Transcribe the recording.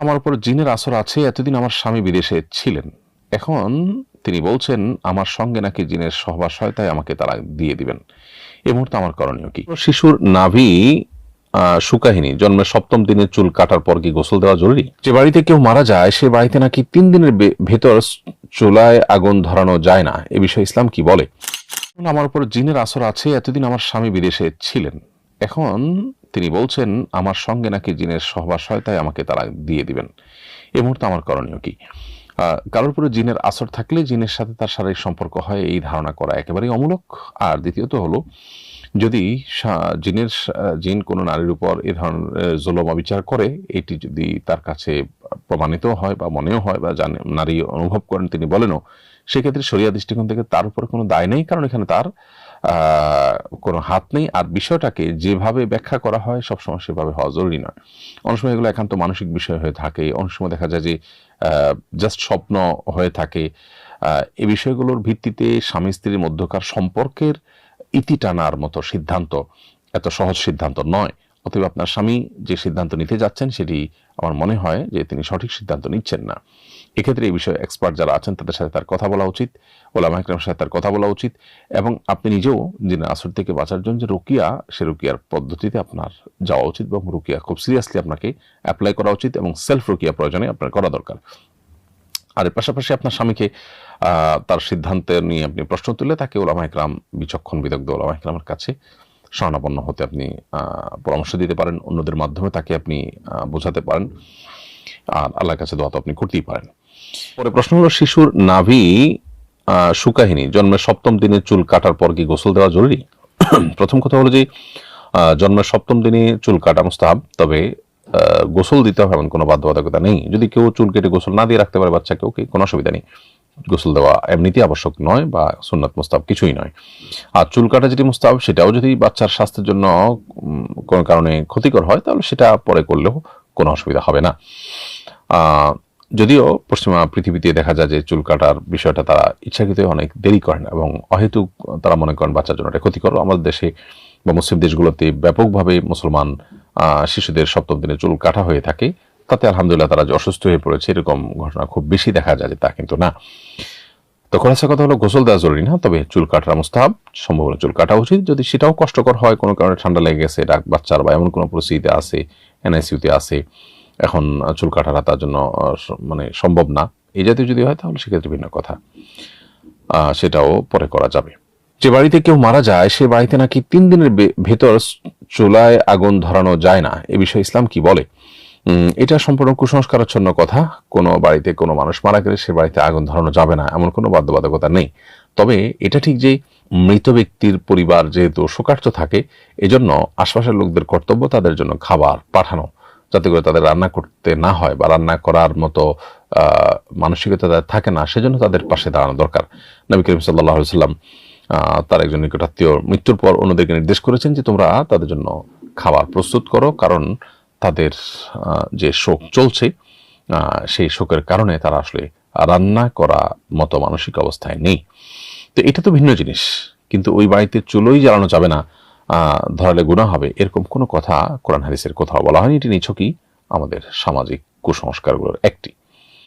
আমার উপর জিনের আসর আছে এতদিন আমার স্বামী বিদেশে ছিলেন। এখন তিনি বলছেন আমার সঙ্গে নাকি জিনের সহবাস হয় সহবাসয়তায় আমাকে তারা দিয়ে দিবেন। এ মুহূর্তে আমার করণীয় কি? শিশুর নাভি আহ, শুকাহিনী জন্মের সপ্তম দিনের চুল কাটার পর কি গোসল দেওয়া জরুরি? যে বাড়িতে কেউ মারা যায় সে বাড়িতে নাকি তিন দিনের ভেতর চুলায় আগুন ধরানো যায় না। এ বিষয়ে ইসলাম কি বলে? আমার উপর জিনের আসর আছে এতদিন আমার স্বামী বিদেশে ছিলেন। এখন তিনি বলছেন, আমার সঙ্গে নাকি জিনের সহবাস হয় সহবাসয়তায় আমাকে তারা দিয়ে দিবেন। এ মুহূর্তে আমার করণীয় কি? কারোর পরে জিনের আসর থাকলে জিনের সাথে তার শারীরিক সম্পর্ক হয়, এই ধারণা করা একেবারেই অমূলক। আর দ্বিতীয়ত হলো, যদি জিনের জিন কোনো নারীর উপর এ ধরনের জুলম অবিচার করে, এটি যদি তার কাছে প্রমাণিত হয় বা মনেও হয় বা জানে, নারী অনুভব করেন তিনি বলেনও, সেক্ষেত্রে শরিয়া দৃষ্টিকোণ থেকে তার উপর কোনো দায় নেই, কারণ এখানে তার কোনো হাত নেই। আর বিষয়টাকে যেভাবে ব্যাখ্যা করা হয় সবসময় সেভাবে হওয়া জরুরি নয়। অনেক সময় এগুলো একান্ত মানসিক বিষয় হয়ে থাকে, অনেক সময় দেখা যায় যে জাস্ট স্বপ্ন হয়ে থাকে। এই বিষয়গুলোর ভিত্তিতে স্বামী স্ত্রীর মধ্যকার সম্পর্কের ইতি টানার মতো সিদ্ধান্ত এত সহজ সিদ্ধান্ত নয়। অতএব আপনার স্বামী যে সিদ্ধান্ত নিতে যাচ্ছেন সেটি আমার মনে হয় যে তিনি সঠিক সিদ্ধান্ত নিচ্ছেন না। এক্ষেত্রে এই বিষয়ে এক্সপার্ট যারা আছেন তাদের সাথে তার কথা বলা উচিত, ওলামা একরামের সাথে তার কথা বলা উচিত এবং আপনি নিজেও যিনি আসর থেকে বাঁচার জন্য যে রুকিয়া, সে রুকিয়ার পদ্ধতিতে আপনার যাওয়া উচিত এবং রুকিয়া খুব সিরিয়াসলি আপনাকে অ্যাপ্লাই করা উচিত এবং সেলফ রুকিয়া প্রয়োজনে আপনার করা দরকার। আর এর পাশাপাশি আপনার স্বামীকে তার সিদ্ধান্ত নিয়ে আপনি প্রশ্ন তুলে তাকে ওলামা একরাম, বিচক্ষণ বিদগ্ধ ওলামা একরামের কাছে শরণাপন্ন হতে আপনি পরামর্শ দিতে পারেন অন্যদের মাধ্যমে তাকে আপনি বোঝাতে পারেন। আর আল্লাহর কাছে দোয়া তো আপনি করতেই পারেন। পরে প্রশ্ন হলো শিশুর নাভি আহ, শুকাহিনী জন্মের সপ্তম দিনে চুল কাটার পর কি গোসল দেওয়া জরুরি? প্রথম কথা হলো যে জন্মের সপ্তম দিনে চুল কাটা মুস্তাহাব তবে গোসল দিতে হবে এমন কোনো বাধ্যবাধকতা নেই। যদি কেউ চুল কেটে গোসল না দিয়ে রাখতে পারে বাচ্চাকে ওকে কোনো অসুবিধা নেই। গোসল দেওয়া এমনিতেই আবশ্যক নয় বা সুন্নাত মুস্তাব কিছুই নয়। আর চুল কাটা যেটি মুস্তাব সেটাও যদি বাচ্চার স্বাস্থ্যের জন্য কোনো কারণে ক্ষতিকর হয়, তাহলে সেটা পরে করলেও কোনো অসুবিধা হবে না। যদিও পশ্চিমা পৃথিবীতে দেখা যায় যে চুল কাটার বিষয়টা তারা ইচ্ছাকৃত অনেক দেরি করেন এবং অহেতুক তারা মনে করেন বাচ্চার জন্য এটা ক্ষতিকর। আমাদের দেশে বা মুসলিম দেশগুলোতে ব্যাপকভাবে মুসলমান শিশুদের সপ্তম দিনে চুল কাটা হয়ে থাকে। তাতে আলহামদুলিল্লাহ তারা অসুস্থ হয়ে পড়েছে, এরকম ঘটনা খুব বেশি দেখা যায় তা কিন্তু না। তো খোলাসা কথা হলো, গোসল দেওয়া জরুরি না, তবে চুল কাটার মুস্তাহাব সম্ভব হলে চুল কাটা উচিত। যদি সেটাও কষ্টকর হয়, কোনো কারণে ঠান্ডা লেগে গেছে ডাক বাচ্চার বা এমন কোনো পরিস্থিতিতে আছে, এনআইসিউতে আছে, এখন চুল কাটাটা তার জন্য মানে সম্ভব না। এই জাতীয় যদি হয়, তাহলে সেক্ষেত্রে ভিন্ন কথা। সেটাও পরে করা যাবে। যে বাড়িতে কেউ মারা যায়, সে বাড়িতে নাকি তিন দিনের ভেতর চুলায় আগুন ধরানো যায় না। এ বিষয়ে ইসলাম কি বলে? এটা সম্পূর্ণ কুসংস্কারাচ্ছন্ন কথা। কোনো বাড়িতে কোনো মানুষ মারা গেলে সে বাড়িতে আগুন ধরানো যাবে না, এমন কোনো বাধ্যবাধকতা নেই। তবে এটা ঠিক যে মৃত ব্যক্তির পরিবার যেহেতু শোকার্ত থাকে, এজন্য আশপাশের লোকদের কর্তব্য তাদের জন্য খাবার পাঠানো, যাতে করে তাদের রান্না করতে না হয় বা রান্না করার মতো মানসিকতা তাদের থাকে না, সেজন্য তাদের পাশে দাঁড়ানো দরকার। নবী করিম সাল্লাহ সাল্লাম তার একজন নিকটাত্মীয় মৃত্যুর পর অন্যদেরকে নির্দেশ করেছেন যে তোমরা তাদের জন্য খাবার প্রস্তুত করো, কারণ তাদের যে শোক চলছে সেই শোকের কারণে তারা আসলে রান্না করা মতো মানসিক অবস্থায় নেই। তো এটা তো ভিন্ন জিনিস, কিন্তু ওই বাড়িতে চুলোই জ্বালানো যাবে না ধরালে গুণা হবে, এরকম কোনো কথা কোরআন হারিসের কোথাও বলা হয়নি। এটি নিছকই আমাদের সামাজিক কুসংস্কারগুলোর একটি।